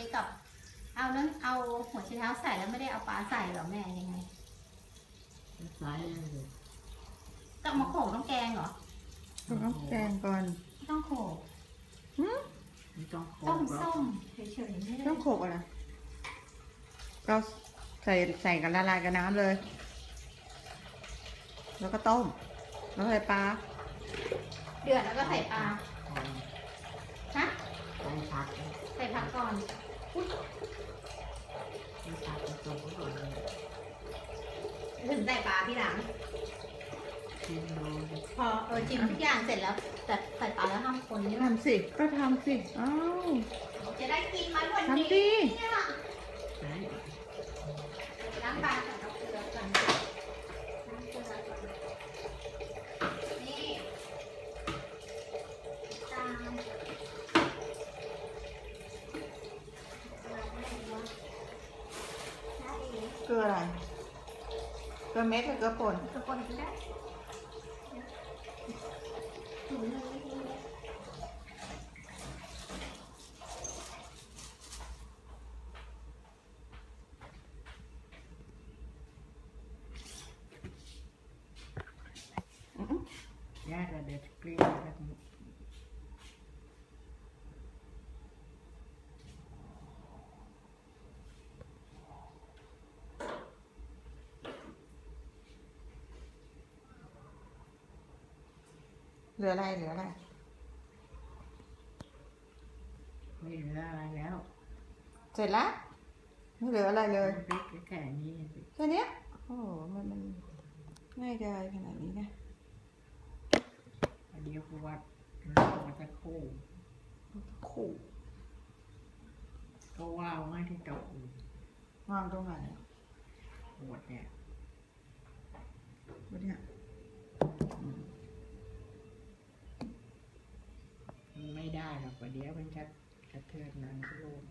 ล็กกับ เอาแล้วเอาหัวไชเท้าใส่แล้วไม่ได้เอาปลาใส่เหรอแม่ยังไงใส่เลยต้องมาโขลกต้องแกงเหรอต้องแกงก่อนไม่ต้องโขลกไม่ต้องโคต้มกหรอกส้มเฉยๆไม่ได้ต้องโขลกอะไรก็ใส่ใส่กันละลายกับน้ำเลย แล้วก็ต้ม แล้วใส่ปลา เดือดแล้วก็ใส่ปลาก่อนฮะ ใส่ผัก ใส่ผักก่อน ใส่ผักผสมก่อนเลยถึงใส่ปลาที่หลัง ชิมดูพอเออจิ้มทุกอย่างเสร็จแล้ว แต่ใส่ปลาแล้วทำคนนี่ทำสิ ก็ทำสิ อ้าว จะได้กินไหมวันนี้ทำดิ เนี่ย ใส่ ล้างปลาก่อนเอาเกลือก่อนล้างเกลือก่อนนี่ตามใช่ เกลื ออะไร เกลือเม็ดกับเกลือป่นทุกคนกินได้ถุงหนึงนิดนึงแยกระเด็ดเกลี้ยงแบบนี้ เหลืออะไรเหลืออะไรไม่เหลืออะไรแล้วเสร็จแล้วไม่เหลืออะไรเลยพริกก็แค่นี้สิแค่เนี้ยโอ้โหมันมันง่ายดายขนาดนี้นะอันเดียวกูวัดเรามาจะคู่ขู่ก็ว่าวง่ายที่ตกอยู่วางตรงไหนอะปวดเนี่ยวะเนี่ย มัน ได้หรอกประเดี๋ยวมันจะกระเทือนหนังกระโหลก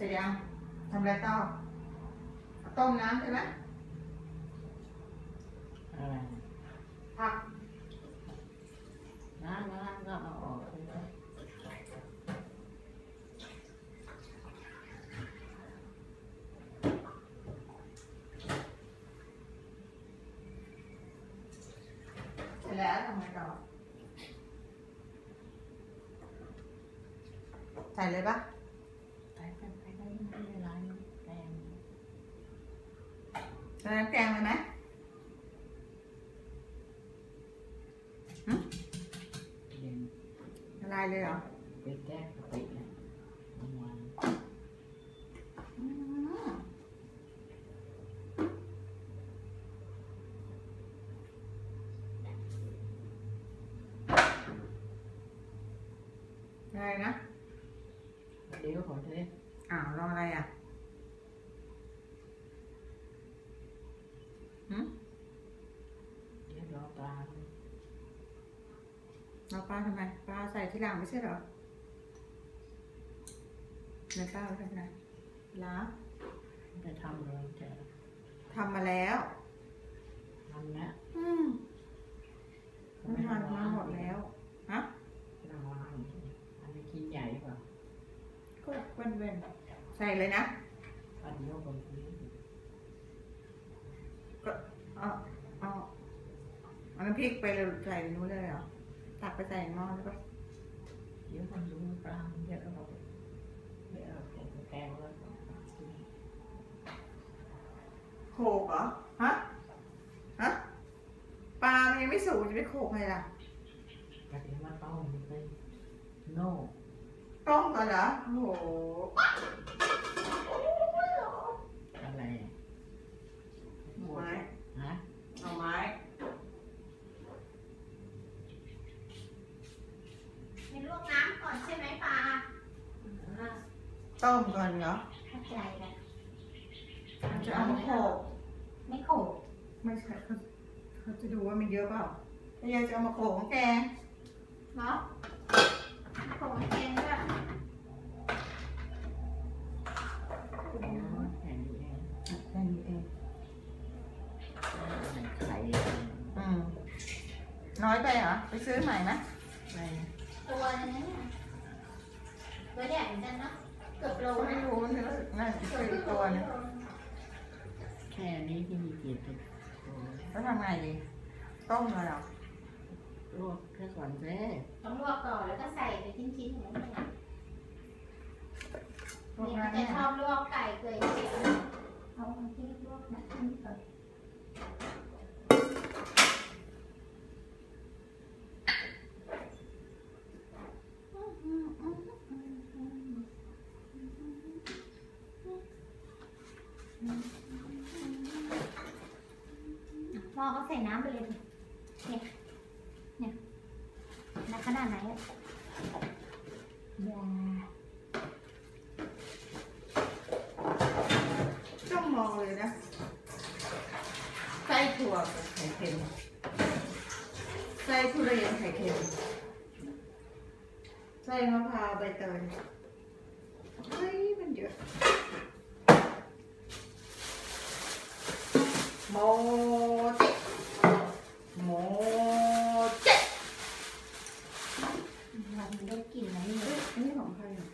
เสร็จยังทำอะไรต่อต้มน้ำใช่ไหมอะไรผักน้ำน้ำก็เอาออกไปเลยเสร็จแล้วทำไงต่อใส่เลยปะ ไปไปไปไปไม่เป็นไรแกง ใส่น้ำแกงเลยไหม เย็นละลายเลยเหรอเป็นแก้กะปินะ เอามาอืมอะไรนะเดี๋ยวขอเทสอ้าวรออะไรอะหืมเดี๋ยวรอปลาเราปลาทำไมปลาใส่ที่หลังไม่ใช่เหรอในปลาไว้ทำไมล้างไปทำเลยแต่ทำมาแล้วทำนะอืมมันทานมาหมดแล้วฮะระวังอันนี้กินใหญ่เปล่าก็เว้นเว้นๆใส่เลยนะอันเดียวกับนี้ก็เอาเอาเอาน้ำพริกไปเลยใส่ในนู้นเลยเหรอ ตักไปใส่ในหม้อแล้วก็เดี๋ยวมันรู้ปลามันเยอะเราไม่เอาแกงแกงแล้วก็กินโขกเหรอ ฮะ ฮะ ปลา มันยังไม่สุกจะไปโขกไงล่ะกระเทียมมาต้มไปโน่ต้มก่อนเหรอโอ้โหอะไรหน่อไม้ฮะหน่อไม้ห ลวกน้ำก่อนใช่ไหมปลาอ่า ต้มก่อนเหรอเข้าใจแล้วจะเอามาโขลกไม่โขกไม่ใช่เขาเขาจะดูว่ามันเยอะเปล่าแล้วยายจะเอามาโขลกของแกเนาะโขกให้แกงด้วยแค่นี้เองแค่นี้เองไข่อืมน้อยไปเหรอ ไปซื้อใหม่ไหมไม่ตัวนึงเนี่ยตัวใหญ่เหมือนกันเนาะ เกือบโลก็ไม่รู้มันรู้สึกน่าจะเกืซื้อบอครึ่งโลตัวหนึงแค่นี้ที่มีกี่ตัวแล้วทำไงดีต้มเลยเหรอลวกแค่ก่อนแม่ต้องลวกก่อนแล้วก็ใส่ไปชิ้นๆอย่างนี้นพวกนี่นั้มันนเนี่จะยชอบลวกไก่เกยเสียเอาที่ลวกนะอันนี้ก่อน หม้อก็ใส่น้ำไปเลยดิเนี่ยเนี่ยนักขนาดไหนอะจ้องมองเลยนะไส้ถั่วกับไข่เค็มไส้ทุเรียนไข่เค็มไส้มะพร้าวใบเตยเฮ้ยมันเยอะ โมจิโมจิเราได้กินอะไรเลเฮ้ยยอันนี้ของใครอะ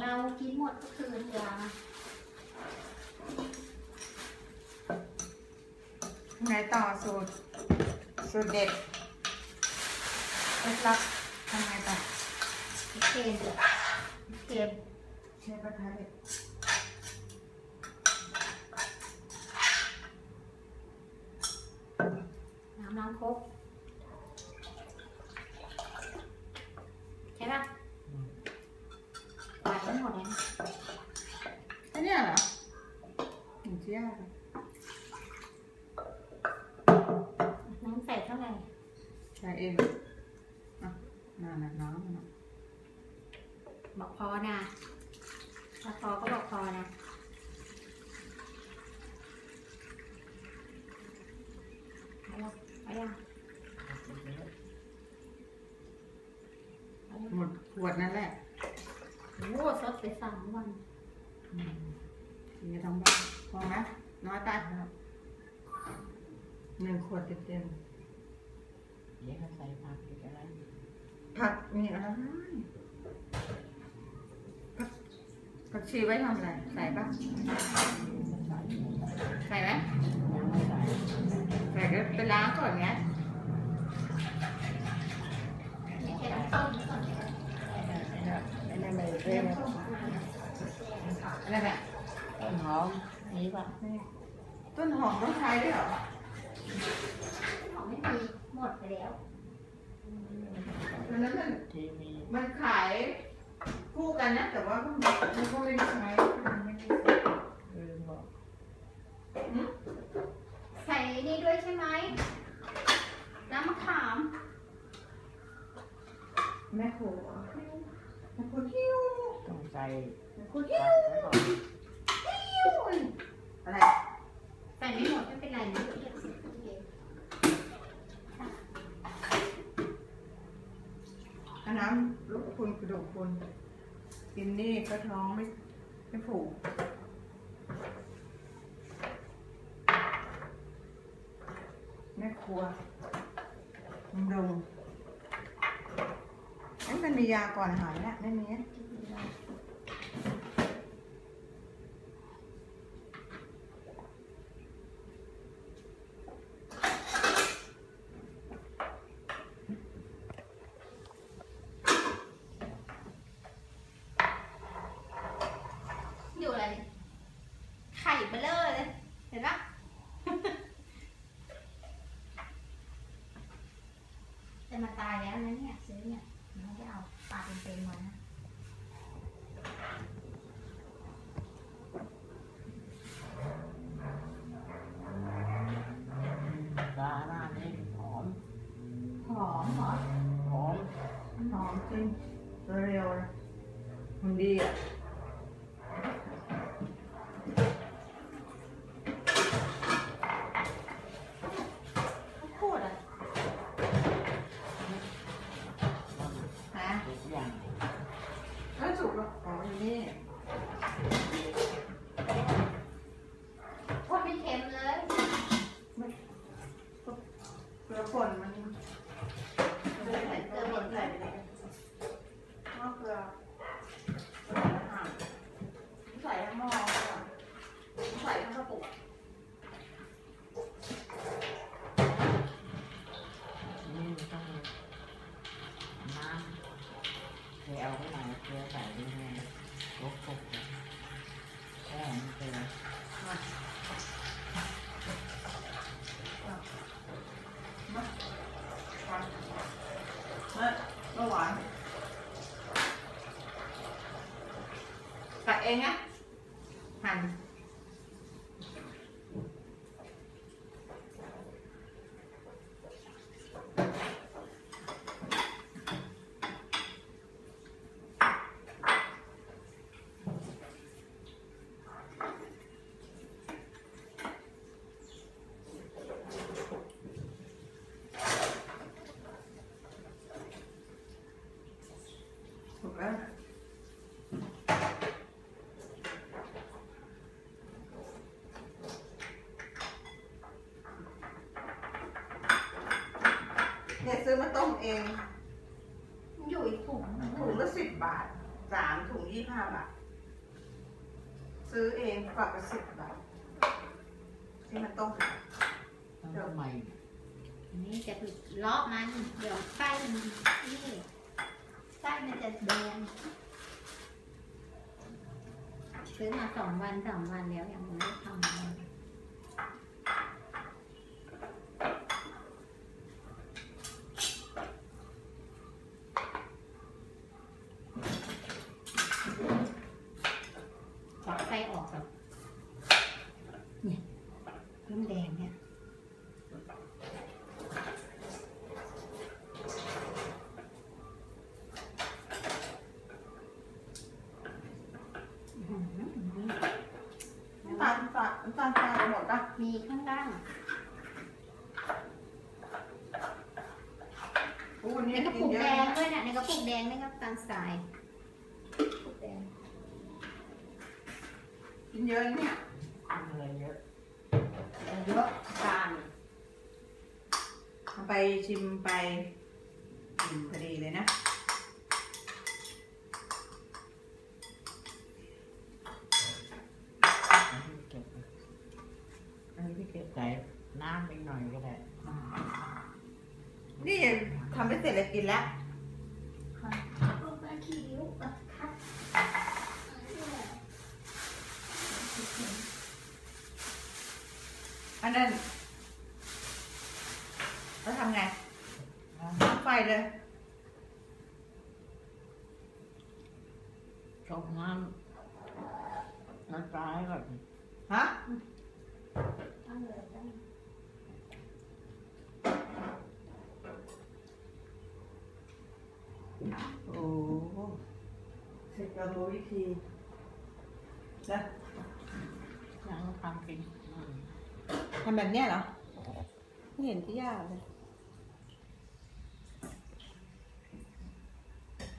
เรากินหมดก็คืนยาไงต่อสูตร สูตรเด็ดเคล็ดลับทำไงต่อเกมเกมเชฟกระทะเด็ด น้ำล้างครกใช่ป่ะปาดทั้งหมดเลยนะอันเนี้ยเหรอหนึ่งที่ยากอะน้ำใส่เท่าไหร่ใส่เองอะน่าหนักน้ำมันอะบอกพอนะถ้าพอก็บอกพอนะเอาละเอาละเอาละ หมดข วดนั่นแหละโอ้ซดไปสามวันอืมกินกันทั้งบ้านพอไหมน้อยไปหนึ่งขวดเต็มเดี๋ยวเขาใส่ผักอีกอะไรๆผักมีอะไรผักผักชีไว้ทำอะไรใส่ปะใส่ใส่ไหมยังไม่ใส่ใส่ก็ไปล้างก่อนไง นี่แค่น้ำส้มก่อนไอ้ นั่นไม่เรีเรียยกกอะไรแบบต้นหอมนี่ป่ะต้นหอมต้องใช้ด้วยเหรอของไม่มีหมดไปแล้วอันนั้นมันมีมันขายคู่กันนะแต่ว่ามันก็ไม่ได้ใช้มันไม่ได้ใช้ลืมบอกหืมใส่นี่ด้วยใช่ไหมน้ำมะขามแม่โหรอแม่โคหิ้ว ต้องใส่แม่โคผัหิ้กวไว้ก่อนหิ้วอะไรใส่ไม่หมดไม่เป็นไรนะเรียกสิโอเคอันน้ำลูกคุณกระดูกคุณกินนี่ก็ท้องไม่ไม่ผูกแม่ครัวบำรุง เอ้ยมันมียาก่อนอาหารเนี่ยไม่มีอยู่อะไร ไข่เบลอเลย เห็นปะมาตายแล้วนะเนี่ยซื้อเนี่ยไม่ได้เอาปลาเป็นๆมานะ ปลาหน้านี้หอม หอมเหรอ หอม หอมจริง เร็วๆนะมันดีอะข้าวโพดอะฮะ ทุกอย่าง ไม่สุกหรอกอ๋ออ ยู่นี่โคตรไม่เค็มเลยเกลือป่นมันเกลือใส่เกลือป่นใส่ไปเลยหม้อเกลืออะใส่ทั้งหม้อก่อนใส่ทั้งกระปุกอะ นี่มันต้องน้ำเทเอาไว้หน่อยเกลือใส่ด้วยนะลบปุกนะแค่นี้เกลือ มามาหวาน มามาหวานตัดเองนะหั่น ถูกแล้ว เนี่ยซื้อมาต้มเอง อยู่อีกถุงนึงถุงละสิบบาทสามถุงยี่ห้าบาท ซื้อเองฝักละสิบบาท ที่มันต้มขายต้องทำไมอันนี้จะเลาะมัน เดี๋ยวไส้มันนี่ไส้มันจะแดงซื้อมาสองวันสามวันแล้วยังไม่ได้ทำเลย ขอไส้ออกแบบเนี่ยเริ่มแดงเนี่ย อื้อหือ น้ำตาลฝาน้ำตาลทรายหมดปะ มีข้างล่าง อู้วันในนี้กระกิปุนกเยอะแดงนะด้วยนะในกระปุกแดงนี่ก็ตาลทรายกระปุกแดงกินเยอะเนี่ยทำอะไรเยอะเยอะทานเอาไปชิมไปชิมพอดีเลยนะอันที่เก็บอันที่เก็บใส่น้ำอีกหน่อยก็ได้ นี่ทำไปเสร็จแล้วกินแล้วลงมาขี้ริ้วกับคัดอันนั้นแล้วทำไงตั้งไฟเลยชอบน้ำน้ำตาลก่อนฮะ ตั้งเลยตั้ง โอ้โห เสร็จเรารู้วิธีนะยังทำกินอืมทำแบบเนี้ยเหรอไม่เห็นที่ยากเลย